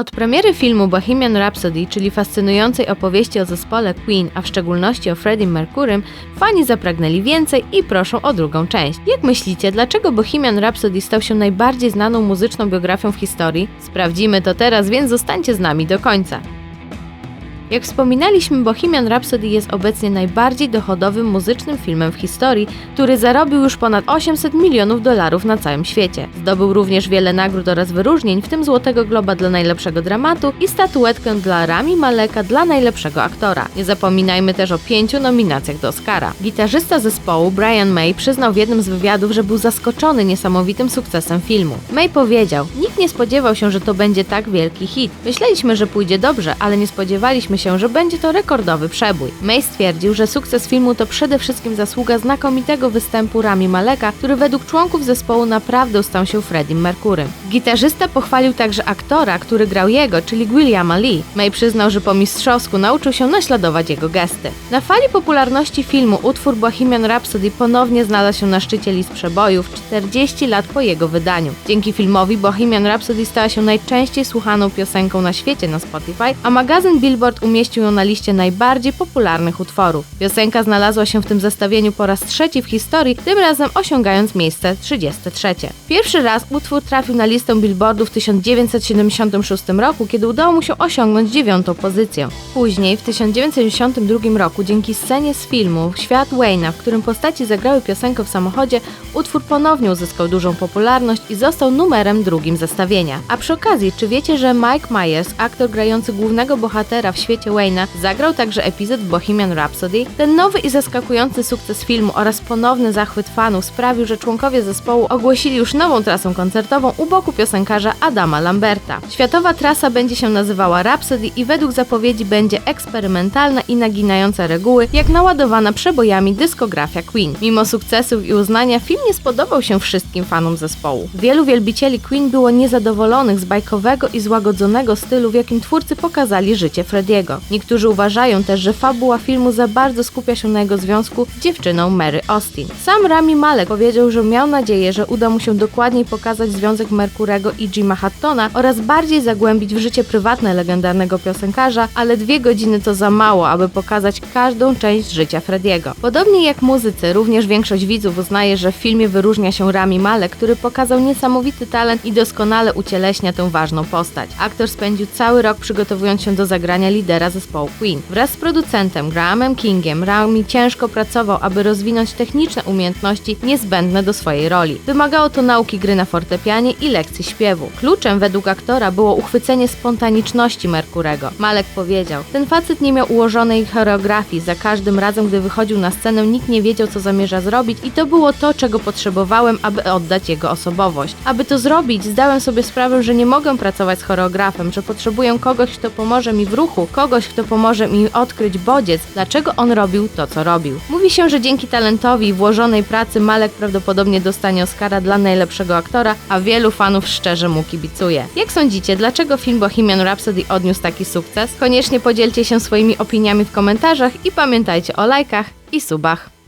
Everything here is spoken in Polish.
Od premiery filmu Bohemian Rhapsody, czyli fascynującej opowieści o zespole Queen, a w szczególności o Freddie Mercurym, fani zapragnęli więcej i proszą o drugą część. Jak myślicie, dlaczego Bohemian Rhapsody stał się najbardziej znaną muzyczną biografią w historii? Sprawdzimy to teraz, więc zostańcie z nami do końca. Jak wspominaliśmy, Bohemian Rhapsody jest obecnie najbardziej dochodowym muzycznym filmem w historii, który zarobił już ponad 800 milionów dolarów na całym świecie. Zdobył również wiele nagród oraz wyróżnień, w tym Złotego Globa dla najlepszego dramatu i statuetkę dla Rami Maleka dla najlepszego aktora. Nie zapominajmy też o pięciu nominacjach do Oscara. Gitarzysta zespołu Brian May przyznał w jednym z wywiadów, że był zaskoczony niesamowitym sukcesem filmu. May powiedział: Nikt nie spodziewał się, że to będzie tak wielki hit. Myśleliśmy, że pójdzie dobrze, ale nie spodziewaliśmy się, że będzie to rekordowy przebój. May stwierdził, że sukces filmu to przede wszystkim zasługa znakomitego występu Rami Maleka, który według członków zespołu naprawdę stał się Freddiem Mercurym. Gitarzysta pochwalił także aktora, który grał jego, czyli Williama Lee. May przyznał, że po mistrzowsku nauczył się naśladować jego gesty. Na fali popularności filmu utwór Bohemian Rhapsody ponownie znalazł się na szczycie list przebojów 40 lat po jego wydaniu. Dzięki filmowi Bohemian Rhapsody stała się najczęściej słuchaną piosenką na świecie na Spotify, a magazyn Billboard umieścił ją na liście najbardziej popularnych utworów. Piosenka znalazła się w tym zestawieniu po raz trzeci w historii, tym razem osiągając miejsce 33. Pierwszy raz utwór trafił na listę Billboardu w 1976 roku, kiedy udało mu się osiągnąć dziewiątą pozycję. Później, w 1992 roku, dzięki scenie z filmu Świat Wayne'a, w którym postaci zagrały piosenkę w samochodzie, utwór ponownie uzyskał dużą popularność i został numerem drugim zestawienia. A przy okazji, czy wiecie, że Mike Myers, aktor grający głównego bohatera w świecie Wayne'a, zagrał także epizod Bohemian Rhapsody? Ten nowy i zaskakujący sukces filmu oraz ponowny zachwyt fanów sprawił, że członkowie zespołu ogłosili już nową trasę koncertową u boku piosenkarza Adama Lamberta. Światowa trasa będzie się nazywała Rhapsody i według zapowiedzi będzie eksperymentalna i naginająca reguły, jak naładowana przebojami dyskografia Queen. Mimo sukcesów i uznania film nie spodobał się wszystkim fanom zespołu. Wielu wielbicieli Queen było niezadowolonych z bajkowego i złagodzonego stylu, w jakim twórcy pokazali życie Frediego. Niektórzy uważają też, że fabuła filmu za bardzo skupia się na jego związku z dziewczyną Mary Austin. Sam Rami Malek powiedział, że miał nadzieję, że uda mu się dokładniej pokazać związek Merkurego i Jima Hattona oraz bardziej zagłębić w życie prywatne legendarnego piosenkarza, ale dwie godziny to za mało, aby pokazać każdą część życia Frediego. Podobnie jak muzycy, również większość widzów uznaje, że w filmie wyróżnia się Rami Malek, który pokazał niesamowity talent i doskonale ucieleśnia tę ważną postać. Aktor spędził cały rok przygotowując się do zagrania lidera zespołu Queen. Wraz z producentem Grahamem Kingiem Rami ciężko pracował, aby rozwinąć techniczne umiejętności niezbędne do swojej roli. Wymagało to nauki gry na fortepianie i lekcji śpiewu. Kluczem według aktora było uchwycenie spontaniczności Merkurego. Malek powiedział: Ten facet nie miał ułożonej choreografii. Za każdym razem, gdy wychodził na scenę, nikt nie wiedział, co zamierza zrobić, i to było to, czego potrzebowałem, aby oddać jego osobowość. Aby to zrobić, zdałem sobie sprawę, że nie mogę pracować z choreografem, że potrzebuję kogoś, kto pomoże mi w ruchu, kogoś, kto pomoże mi odkryć bodziec, dlaczego on robił to, co robił. Mówi się, że dzięki talentowi i włożonej pracy Malek prawdopodobnie dostanie Oscara dla najlepszego aktora, a wielu fanów szczerze mu kibicuje. Jak sądzicie, dlaczego film Bohemian Rhapsody odniósł taki sukces? Koniecznie podzielcie się swoimi opiniami w komentarzach i pamiętajcie o lajkach i subach.